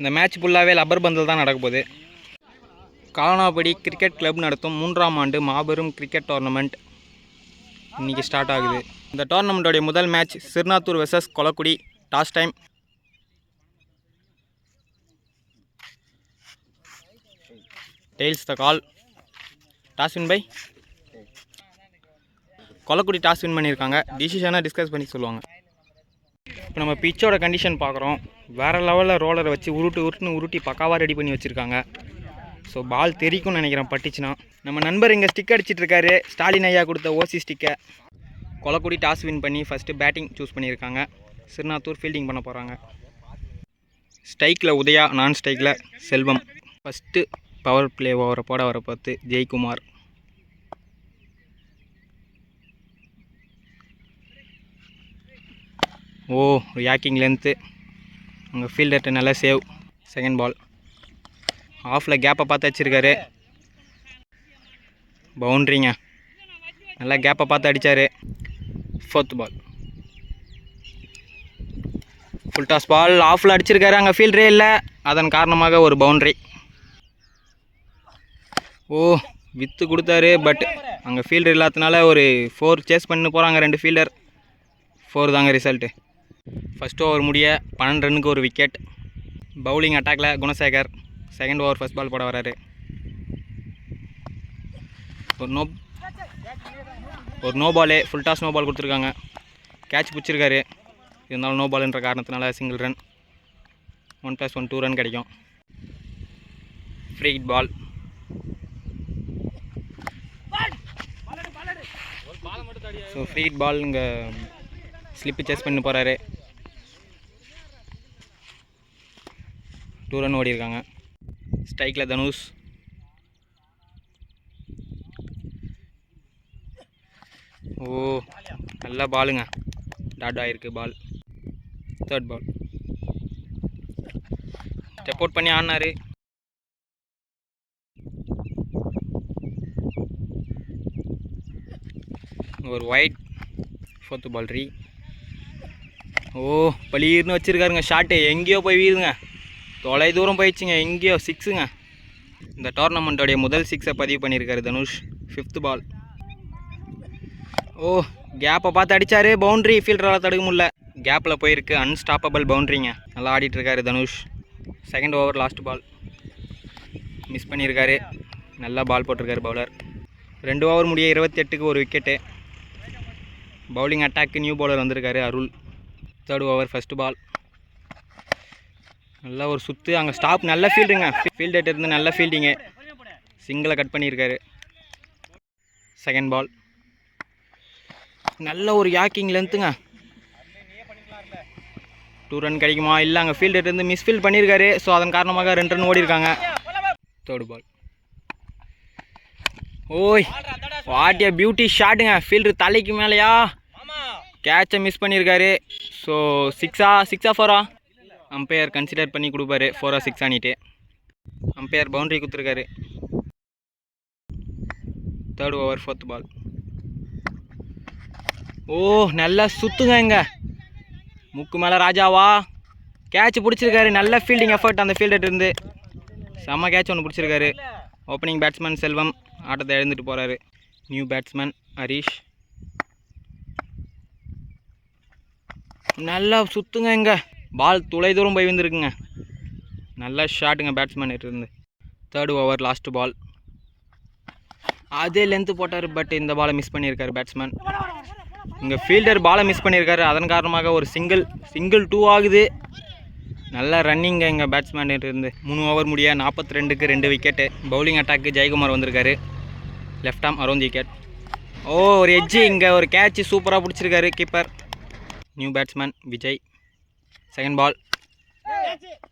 இந்த மேட்ச் ஃபுல்லாகவே லப்பர் பந்தில் தான் நடக்க போகுது. காலனாபடி கிரிக்கெட் கிளப் நடத்தும் மூன்றாம் ஆண்டு மாபெரும் கிரிக்கெட் டோர்னமெண்ட் இன்றைக்கி ஸ்டார்ட் ஆகுது. இந்த டோர்னமெண்ட்டோடைய முதல் match Sirunathur versus Kolakudi toss time tails the call toss win by Kolakudi toss win பண்ணியிருக்காங்க. டிசிஷனாக டிஸ்கஸ் பண்ணி சொல்லுவாங்க. இப்போ நம்ம பிச்சோட கண்டிஷன் பார்க்குறோம். வேறு லெவலில் ரோலரை வச்சு உருட்டு உருட்டுன்னு உருட்டி பக்காவாக ரெடி பண்ணி வச்சுருக்காங்க. ஸோ பால் தெரிக்கும்னு நினைக்கிறேன் பட்டுச்சுன்னா. நம்ம நண்பர் இங்கே ஸ்டிக் அடிச்சிட்ருக்காரு ஸ்டாலின் ஐயா கொடுத்த ஓசி ஸ்டிக்கை கொலக்குடி டாஸ் வின் பண்ணி ஃபஸ்ட்டு பேட்டிங் சூஸ் பண்ணியிருக்காங்க. சிறுநாத்தூர் ஃபீல்டிங் பண்ண போகிறாங்க ஸ்ட்ரைக்கில் உதயா நான் ஸ்ட்ரைக்கில் செல்வம். ஃபஸ்ட்டு பவர் பிளே ஓவரை போட வர பார்த்து ஜெய்குமார் ஓ யாக்கிங் லென்த்து உங்கள் ஃபீல்டர்கிட்ட நல்லா சேவ் செகண்ட் பால் ஆஃபில் கேப்பை பார்த்து வச்சுருக்காரு பவுண்ட்ரிங்க நல்லா கேப்பை பார்த்து அடித்தார் fourth ball full toss ball ஆஃபில் அடிச்சிருக்காரு. அங்கே ஃபீல்டரே இல்லை. அதன் காரணமாக ஒரு பவுண்ட்ரி ஓ வித்து கொடுத்தாரு பட் அங்கே ஃபீல்டர் இல்லாதனால ஒரு ஃபோர் சேஸ் பண்ணி போகிறாங்க ரெண்டு ஃபீல்டர் ஃபோர் தாங்க ரிசல்ட்டு ஃபஸ்ட் ஓவர் முடிய பன்னெண்டு ரன்னுக்கு ஒரு விக்கெட் பவுலிங் அட்டாக்ல Gunasekar second over first ball போட வராரு ஒரு நோ ஒரு நோ பாலே ஃபுல் டாஸ் நோ பால் கொடுத்துருக்காங்க. கேட்ச் பிடிச்சிருக்காரு. இருந்தாலும் நோ பால்ன்ற காரணத்தினால single run one plus one two run கிடைக்கும். Free ball so free ball இங்கே ஸ்லிப்பு சேஸ் பண்ணி போகிறாரு டூ ரன் ஓடி இருக்காங்க ஸ்ட்ரைக்கில் தனுஷ். ஓ நல்ல பாலுங்க. டாட் ஆகிருக்கு ball. Third ball step out பண்ணி ஆடினாரு. ஒரு ஒயிட் ஃபோர்த்து பால் ரீ ஓ பளீர்னு வச்சுருக்காருங்க ஷாட்டு எங்கேயோ போய் வீதுங்க. தொலை தூரம் போயிடுச்சுங்க எங்கேயோ சிக்ஸுங்க இந்த டோர்னமெண்ட்டோடைய முதல் சிக்ஸை பதிவு பண்ணியிருக்காரு தனுஷ். ஃபிஃப்த் பால் ஓ கேப்பை பார்த்து அடித்தாரு பவுண்ட்ரி ஃபீல்டரால் தடுக்க முடியல. கேப்பில் போயிருக்கு அன்ஸ்டாப்பபிள் பவுண்ட்ரிங்க நல்லா ஆடிட்டு இருக்காரு Dhanush. Second over last ball miss பண்ணியிருக்காரு. நல்லா பால் போட்டிருக்காரு பவுலர் ரெண்டு ஓவர் முடிய இருபத்தி எட்டுக்கு ஒரு wicket bowling attack new bowler வந்திருக்காரு Arul. Third over first ball நல்லா ஒரு சுற்று அங்கே ஸ்டாப் நல்ல ஃபீல்டுங்க ஃபீல்டர்கிட்ட இருந்து நல்ல ஃபீல்டிங்கு சிங்கிளை கட் பண்ணியிருக்காரு. செகண்ட் பால் நல்ல ஒரு யாக்கிங் லென்த்துங்க டூ ரன் கிடைக்குமா? இல்லை அங்கே ஃபீல்டர் இருந்து மிஸ்ஃபீல் பண்ணியிருக்காரு. ஸோ அதன் காரணமாக ரெண்டு ரன் ஓடிருக்காங்க தேர்டு பால் ஓய் வாட் ஏ பியூட்டி ஷாட்டுங்க ஃபீல்டர் தலைக்கு மேலேயா? கேட்சை மிஸ் பண்ணியிருக்காரு. ஸோ சிக்ஸா சிக்ஸா ஃபோரா அம்பையர் கன்சிடர் பண்ணி கொடுப்பாரு ஃபோரா சிக்ஸ் ஆனிட்டு அம்பையர் பவுண்டரி கொடுத்துருக்காரு. தேர்ட் ஓவர் ஃபோர்த் பால் ஓ நல்லா சுத்துங்க இங்கே. முக்கு மேலே ராஜாவா? கேட்ச் பிடிச்சிருக்காரு. நல்ல ஃபீல்டிங் எஃபர்ட் அந்த ஃபீல்டர் இருந்து. செம்ம கேட்ச் ஒன்று பிடிச்சிருக்காரு. ஓப்பனிங் பேட்ஸ்மேன் செல்வம் ஆட்டத்தை எழுந்துட்டு போகிறாரு நியூ பேட்ஸ்மேன் ஹரீஷ் நல்லா சுத்துங்க இங்கே. பால் துளை தூரம் போய் வந்துருக்குங்க நல்ல ஷாட்டுங்க பேட்ஸ்மேன் இருந்து. தேர்ட் ஓவர் லாஸ்ட் பால் அதே லென்த்து போட்டார் பட் இந்த பாலை மிஸ் பண்ணியிருக்காரு பேட்ஸ்மேன் இங்கே ஃபீல்டர் பாலை மிஸ் பண்ணியிருக்காரு. அதன் காரணமாக ஒரு சிங்கிள் சிங்கிள் டூ ஆகுது. நல்ல ரன்னிங்க இங்கே பேட்ஸ்மேன் இருந்து. மூணு ஓவர் முடிய நாற்பத்தி ரெண்டுக்கு ரெண்டு விக்கெட்டு பவுலிங் அட்டாக்கு ஜெயக்குமார் வந்திருக்காரு. லெஃப்ட் ஆம் அரௌண்ட் விக்கெட் ஓ ஒரு எட்ஜு இங்கே ஒரு கேட்ச் சூப்பராக பிடிச்சிருக்காரு keeper new batsman Vijay. Second ball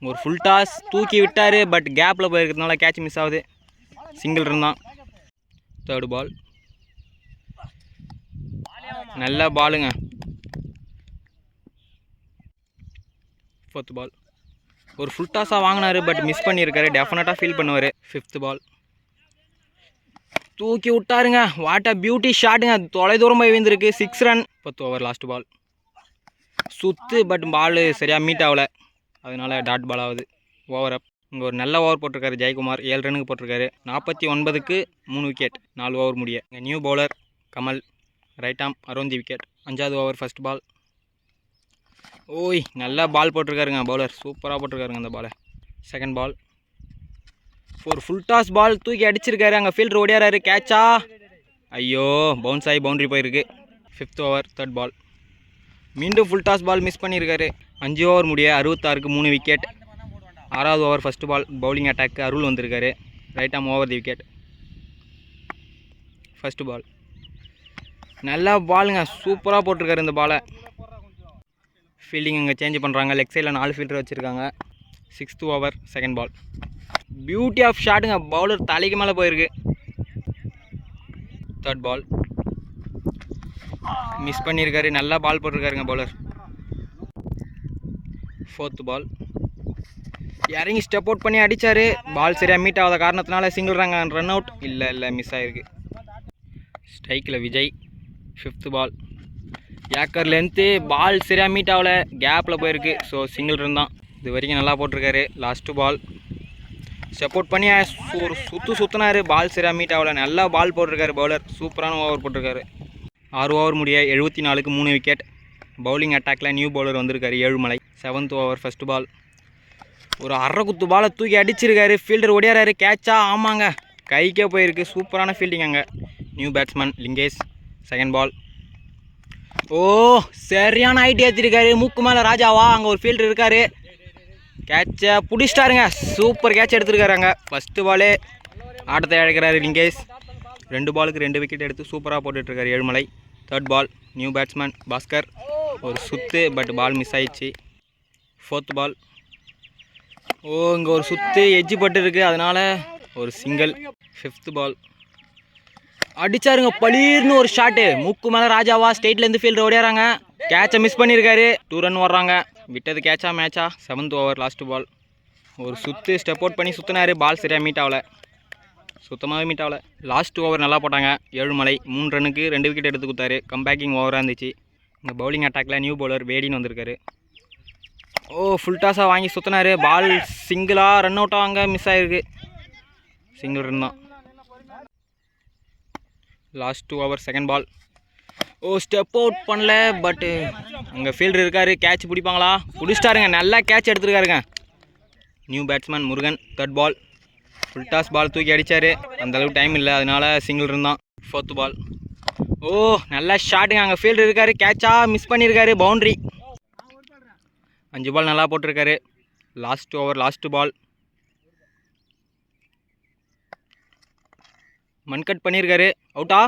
ஒரு ஃபுல் டாஸ் தூக்கி விட்டார் பட் கேப்பில் போயிருக்கிறதுனால கேட்ச் மிஸ் ஆகுது. சிங்கிள் இருந்தான் தேர்டு பால் நல்ல பாலுங்க ஃபோர்த் பால் ஒரு ஃபுல் டாஸாக வாங்கினார் பட் மிஸ் பண்ணியிருக்காரு. டெஃபினட்டாக ஃபீல் பண்ணுவார். ஃபிஃப்த்து பால் தூக்கி விட்டாருங்க. வாட் அ பியூட்டி ஷாட்டுங்க தொலை தூரம் போய் விழுந்திருக்கு. சிக்ஸ் ரன் பத்து ஓவர் லாஸ்ட் பால் சுத்து பட் பால் சரியாக மீட் ஆகல. அதனால டாட் பால் ஆகுது. ஓவர் அப் இங்கே ஒரு நல்ல ஓவர் போட்டிருக்காரு ஜெயக்குமார். ஏழு ரன்னுக்கு போட்டிருக்காரு. நாற்பத்தி ஒன்பதுக்கு மூணு விக்கெட் நாலு ஓவர் முடிய. இங்கே new bowler Kamal. Right arm around the wicket அஞ்சாவது ஓவர் ஃபர்ஸ்ட் பால் ஓய் நல்லா பால் போட்டிருக்காருங்க பவுலர் சூப்பராக போட்டிருக்காருங்க அந்த பாலை செகண்ட் பால் ஒரு ஃபுல் டாஸ் பால் தூக்கி அடிச்சிருக்காரு. அங்கே ஃபீல்டர் ஓடியாராரு. கேட்சா ஐயோ பவுன்ஸ் ஆகி பவுண்டரி போயிருக்கு. ஃபிஃப்த் ஓவர் தேர்ட் பால் மீண்டும் ஃபுல் டாஸ் பால் மிஸ் பண்ணியிருக்காரு. அஞ்சு ஓவர் முடிய அறுபத்தாறுக்கு மூணு விக்கெட் ஆறாவது over first ball bowling attack Arul வந்திருக்காரு. Right arm over the wicket first ball நல்லா பாலுங்க சூப்பராக போட்டிருக்காரு இந்த பாலை ஃபீல்டிங் இங்கே சேஞ்ச் பண்ணுறாங்க லெக் சைடில் நாலு ஃபீல்டர் வச்சுருக்காங்க. Sixth over second ball beauty of ஷாட்டுங்க பவுலர் தலைக்கு மேலே போயிருக்கு. தேர்ட் பால் மிஸ் பண்ணியிருக்காரு நல்லா பால் போட்டிருக்காருங்க பவுலர் ஃபோர்த்து பால் இறங்கி ஸ்டெப் அவுட் பண்ணி அடித்தார் பால் சரியாக மீட் ஆகாத காரணத்தினால சிங்கிள் ரங்க ரன் அவுட் இல்லை இல்லை மிஸ் ஆகிருக்கு ஸ்ட்ரைக்கில் விஜய். ஃபிஃப்த்து பால் ஏக்கர் லென்த்து பால் சரியாக மீட் ஆகல. கேப்பில் போயிருக்கு. ஸோ சிங்கிள் ரன் தான். இது வரைக்கும் நல்லா போட்டிருக்காரு. லாஸ்ட்டு பால் சப்போர்ட் பண்ணி ஒரு சுற்று சுற்றினார் பால் சரியாக மீட் ஆகல. நல்லா பால் போட்டிருக்காரு பவுலர் சூப்பரான ஓவர் போட்டிருக்காரு. ஆறு ஓவர் முடிய எழுபத்தி நாலுக்கு மூணு விக்கெட். பவுலிங் அட்டாக்கில் நியூ பவுலர் வந்திருக்காரு Ezhumalai. Seventh over first ball ஒரு அரை குத்து பாலை தூக்கி அடிச்சிருக்காரு. ஃபீல்டர் ஓடியாராரு கேட்சா ஆமாங்க. கைக்கே போயிருக்கு. சூப்பரான ஃபீல்டிங் அங்கே. New batsman Lingesh second ball ஓ சரியான ஐடி ஏற்றிருக்காரு மூக்கு மேலே ராஜாவா அங்கே ஒரு ஃபீல்டர் இருக்காரு. கேட்சை பிடிச்சிட்டாருங்க. சூப்பர் கேட்ச் எடுத்திருக்காரு அங்கே. ஃபஸ்ட்டு பாலே ஆட்டத்தை இழக்கிறாரு லிங்கேஷ் ரெண்டு பாலுக்கு ரெண்டு விக்கெட் எடுத்து சூப்பராக போட்டுட்ருக்கார் Ezhumalai. Third ball new batsman Bhaskar. ஒரு சுத்து பட் பால் மிஸ் ஆயிடுச்சு. ஃபோர்த் பால் ஓ இங்கே ஒரு சுத்து எஜ்ஜு பட்டு இருக்குது அதனால் ஒரு சிங்கிள் ஃபிஃப்த் பால் அடிச்சாருங்க பளீர்னு ஒரு ஷாட்டு மூக்கு மேலே ராஜாவா ஸ்டேட்லேருந்து ஃபீல்டு ஓடியாராங்க. கேட்சை மிஸ் பண்ணியிருக்காரு டூ ரன் வர்றாங்க விட்டது கேட்சா மேட்சா செவன்த் ஓவர் லாஸ்ட் பால் ஒரு சுத்து ஸ்டெப் அவுட் பண்ணி சுற்றினாரு பால் சரியாக மீட் ஆகலை. சுத்தமாகவே மீட் ஆகல லாஸ்ட் ஓவர் நல்லா போட்டாங்க. ஏழுமலை மூணு ரன்னுக்கு ரெண்டு விக்கெட் எடுத்து கொடுத்தாரு. கம்பேக்கிங் ஓவராக இருந்துச்சு. இந்த பவுலிங் அட்டாக்ல நியூ பவுலர் வேடின்னு வந்திருக்காரு. ஓ ஃபுல் டாஸாக வாங்கி சுற்றினாரு பால் சிங்கிளாக ரன் அவுட்டாக அங்கே மிஸ் ஆகிருக்கு சிங்கிள் ரன் தான். Last two over second ball ஓ ஸ்டெப் அவுட் பண்ணல பட்டு அங்கே ஃபீல்டர் இருக்காரு. கேட்ச் பிடிப்பாங்களா? பிடிச்சிட்டாருங்க. நல்லா catch எடுத்துருக்காருங்க. New batsman Murugan third ball full toss ball தூக்கி அடித்தார் அந்தளவுக்கு டைம் இல்லை. அதனால சிங்கிள் இருந்தான் ஃபோர்த்து பால் ஓ நல்லா ஷாட்டுங்க அங்கே ஃபீல்டு இருக்காரு. கேட்சாக மிஸ் பண்ணியிருக்காரு பவுண்ட்ரி அஞ்சு பால் நல்லா போட்டிருக்காரு. லாஸ்ட் ஓவர் லாஸ்ட்டு பால் மண் கட் பண்ணியிருக்காரு அவுட்டா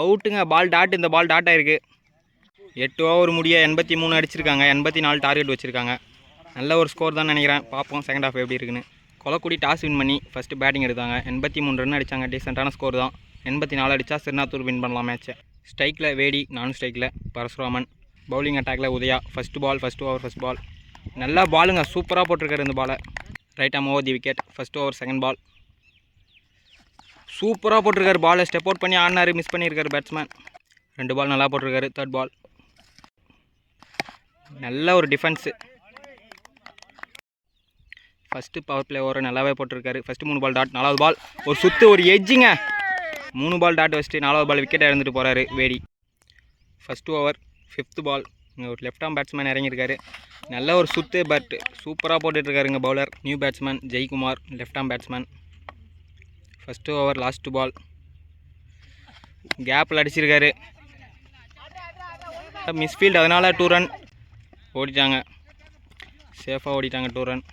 அவுட்டுங்க பால் டாட் இந்த பால் டாட் ஆயிருக்கு. எட்டு ஓவர் முடிய எண்பத்தி மூணு அடிச்சிருக்காங்க. எண்பத்தி நாலு டார்கெட் வச்சுருக்காங்க. நல்ல ஒரு ஸ்கோர் தான் நினைக்கிறேன். பார்ப்போம். செகண்ட் ஹாஃப் எப்படி இருக்குன்னு. கொலக்குடி டாஸ் வின் பண்ணி ஃபஸ்ட்டு பேட்டிங் எடுத்தாங்க. எண்பத்தி மூணு ரன் அடித்தாங்க டீசெண்டான ஸ்கோர் தான். எண்பத்தி நாலு அடித்தா சிறுநாத்தூர் வின் பண்ணலாம் மேட்ச்சை ஸ்ட்ரைக்கில் வேடி நான் ஸ்ட்ரைக்கில் பரசுராமன். பவுலிங் அட்டாக்ல Udaya. First ball first over first ball நல்லா பாலுங்க சூப்பராக போட்டிருக்காரு இந்த பாலை right arm over the wicket first over second ball சூப்பராக போட்டிருக்காரு பாலை ஸ்டெப் அவுட் பண்ணி ஆடினார் மிஸ் பண்ணியிருக்காரு பேட்ஸ்மேன் ரெண்டு பால் நல்லா போட்டிருக்காரு. தேர்ட் பால் நல்ல ஒரு defence first power play over நல்லாவே போட்டிருக்காரு. ஃபஸ்ட்டு மூணு பால் டாட் நாலாவது பால் ஒரு சுத்து ஒரு எஜ்ஜிங்க மூணு பால் டாட் வச்சுட்டு நாலாவது பால் விக்கெட்டை இறந்துட்டு போகிறாரு வேடி. ஃபஸ்ட்டு ஓவர் ஃபிஃப்த்து பால் இங்கே ஒரு லெஃப்ட் ஆம் பேட்ஸ்மேன் இறங்கியிருக்காரு. நல்ல ஒரு சுத்து பட் சூப்பராக போட்டுட்ருக்காருங்க bowler new batsman Jaikumar left arm batsman first over last ball கேப்பில் அடிச்சிருக்காரு. மிஸ்ஃபீல்டு அதனால் டூ ரன் ஓடிட்டாங்க. சேஃபாக ஓடிட்டாங்க டூ ரன்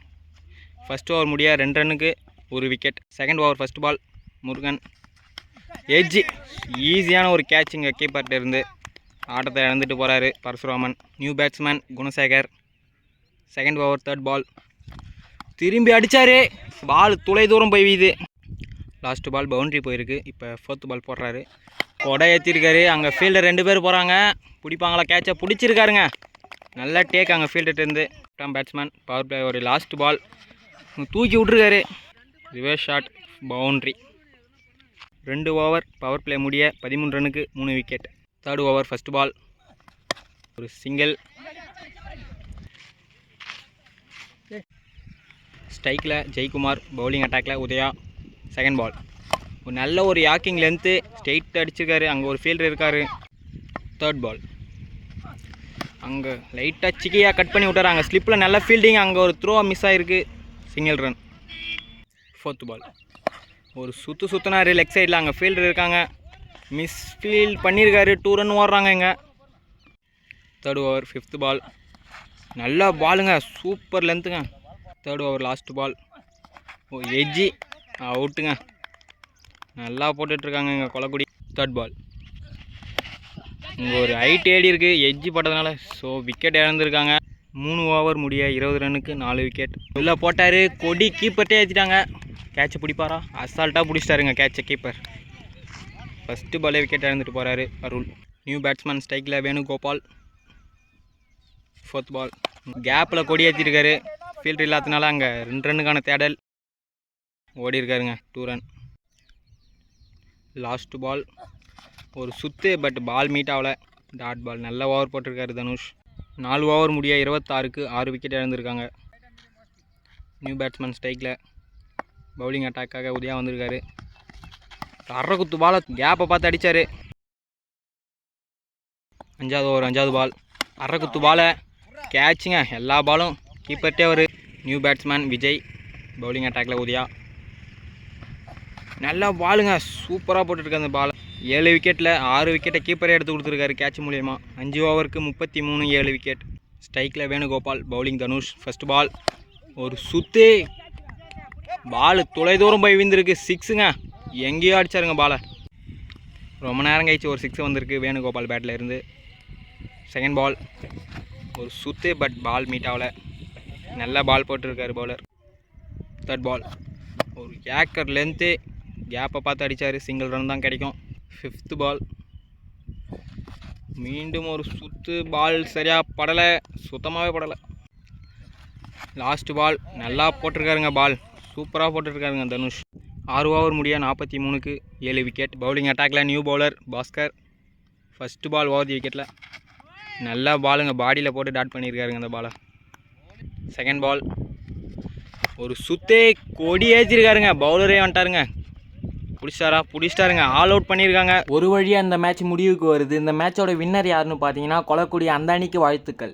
ஃபஸ்ட் ஓவர் முடிய? ரெண்டு ரன்னுக்கு ஒரு wicket second over first ball Murugan. Edge ஈஸியான ஒரு கேட்சிங்க கீப்பர்கிட்ட இருந்து ஆட்டத்தை இழந்துட்டு போகிறாரு Parasuraman. New batsman Gunasekar. Second over third ball திரும்பி அடித்தாரு பால் துளை தூரம் போய் வீது. லாஸ்ட் பால் பவுண்ட்ரி போயிருக்கு. இப்போ ஃபோர்த்து பால் போடுறாரு. கொடை ஏற்றிருக்காரு அங்கே ஃபீல்டர் ரெண்டு பேர் போகிறாங்க பிடிப்பாங்களா? கேட்சை பிடிச்சிருக்காருங்க. நல்ல டேக் அங்கே ஃபீல்டர்லேருந்து பேட்ஸ்மேன் பவர் பிளே ஒரு லாஸ்ட் பால் தூக்கி விட்ருக்காரு ரிவர்ஸ் ஷாட் பவுண்ட்ரி ரெண்டு ஓவர் பவர் பிளே முடிய பதிமூணு ரன்னுக்கு மூணு wicket third over first ball ஒரு சிங்கிள் ஸ்ட்ரைக்கில் ஜெய்குமார் பவுலிங் அட்டாக்ல உதயா செகண்ட் பால் ஒரு நல்ல ஒரு யாக்கிங் லென்த்து ஸ்ட்ரெயிட் அடிச்சிருக்காரு. அங்கே ஒரு ஃபீல்டர் இருக்கார். தேர்ட் பால் அங்கே லைட்டாக சிக்கியாக கட் பண்ணி விட்டார். அங்கே ஸ்லிப்பில் நல்ல ஃபீல்டிங் அங்கே ஒரு த்ரோ மிஸ் ஆகிருக்கு சிங்கிள் ரன் ஃபோர்த் பால் ஒரு சுற்று சுற்றினாரு லெக் சைடில் அங்கே ஃபீல்டர் இருக்காங்க. மிஸ் ஃபீல்ட் பண்ணியிருக்காரு டூ ரன் ஓடுறாங்க இங்கே. தேர்ட் ஓவர் ஃபிஃப்த் பால் நல்ல பாலுங்க super லென்த்துங்க third over last ball oh edge அவுட்டுங்க நல்லா போட்டுட்ருக்காங்க இங்கே கொலக்குடி. தேர்ட் பால் இங்கே ஒரு ஹைட் ஏடி இருக்குது எஜ்ஜி போட்டதுனால ஸோ விக்கெட் இழந்திருக்காங்க. மூணு ஓவர் முடிய இருபது ரன்னுக்கு நாலு விக்கெட் உள்ளே போட்டார் கொடி கீப்பர்ட்டே ஏற்றிட்டாங்க கேட்சை பிடிப்பாரா? அசால்ட்டாக பிடிச்சிட்டாருங்க கேட்சை கீப்பர் ஃபஸ்ட்டு பாலே விக்கெட் இழந்துட்டு போகிறாரு அருள். நியூ பேட்ஸ்மேன் ஸ்ட்ரைக்கில் வேணுகோபால். ஃபோர்த் பால் கேப்பில் கொடி ஏற்றிருக்காரு ஃபீல்டு இல்லாததுனால அங்கே ரெண்டு ரன்னுக்கான தேடல். ஓடி இருக்காருங்க டூ ரன் லாஸ்ட்டு பால் ஒரு சுத்து பட் பால் மீட் ஆகல. டாட் பால் நல்ல ஓவர் போட்டிருக்காரு தனுஷ். நாலு ஓவர் முடிய இருபத்தாறுக்கு ஆறு விக்கெட் இழந்திருக்காங்க. நியூ பேட்ஸ்மேன் ஸ்ட்ரைக்கில் பவுலிங் அட்டாக்காக உதயா வந்திருக்காரு. அரை குத்து பாலை கேப்பை பார்த்து அடித்தார் அஞ்சாவது ஓவர் அஞ்சாவது பால் அரை குத்து பாலை கேட்சுங்க எல்லா பாலும் கீப்பர்ட்டே ஒரு நியூ பேட்ஸ்மேன் விஜய் பவுலிங் அட்டாக்ல உதயா. நல்லா பாலுங்க சூப்பராக போட்டுருக்க அந்த பால் ஏழு விக்கெட்டில் ஆறு விக்கெட்டை கீப்பரே எடுத்து கொடுத்துருக்காரு கேட்ச் மூலியமாக அஞ்சு ஓவருக்கு முப்பத்தி மூணு ஏழு விக்கெட் ஸ்ட்ரைக்கில் Venugopal bowling Dhanush first ball ஒரு சுத்து பால் தொலைதூரம் போய் விழுந்திருக்கு. சிக்ஸுங்க எங்கேயோ அடிச்சாருங்க பாலை ரொம்ப நேரம் கழிச்சு ஒரு சிக்ஸ் வந்திருக்கு வேணுகோபால் பேட்டில் இருந்து. செகண்ட் பால் ஒரு சுத்து பட் பால் மீட் ஆகலை. நல்ல பால் போட்டிருக்காரு பவுலர் தேர்ட் பால் ஒரு ஏக்கர் லென்த்து கேப்பை பார்த்து அடித்தார் சிங்கிள் ரன் தான் கிடைக்கும். ஃபிஃப்த்து பால் மீண்டும் ஒரு சுத்து. பால் சரியாக படலை. சுத்தமாகவே படலை. லாஸ்ட்டு பால் நல்லா போட்டிருக்காருங்க பால் சூப்பராக போட்டிருக்காருங்க தனுஷ். ஆறு ஓவர் முடிய நாற்பத்தி மூணுக்கு ஏழு விக்கெட் பவுலிங் அட்டாக்ல new bowler Bhaskar. First ball over the விக்கெட்டில் நல்லா பாலுங்க பாடியில் போட்டு டாட் பண்ணியிருக்காருங்க அந்த பாலை செகண்ட் பால் ஒரு சுத்தே கொடி ஏற்றிருக்காருங்க பவுலரே வந்துட்டாருங்க. பிடிச்சிட்டாரா பிடிச்சிட்டாருங்க. ஆல் அவுட் பண்ணியிருக்காங்க ஒரு வழியாக இந்த மேட்ச் முடிவுக்கு வருது. இந்த மேட்சோட வின்னர் யாருன்னு பார்த்தீங்கன்னா கொலக்குடி அந்த அணிக்கு வாழ்த்துக்கள்.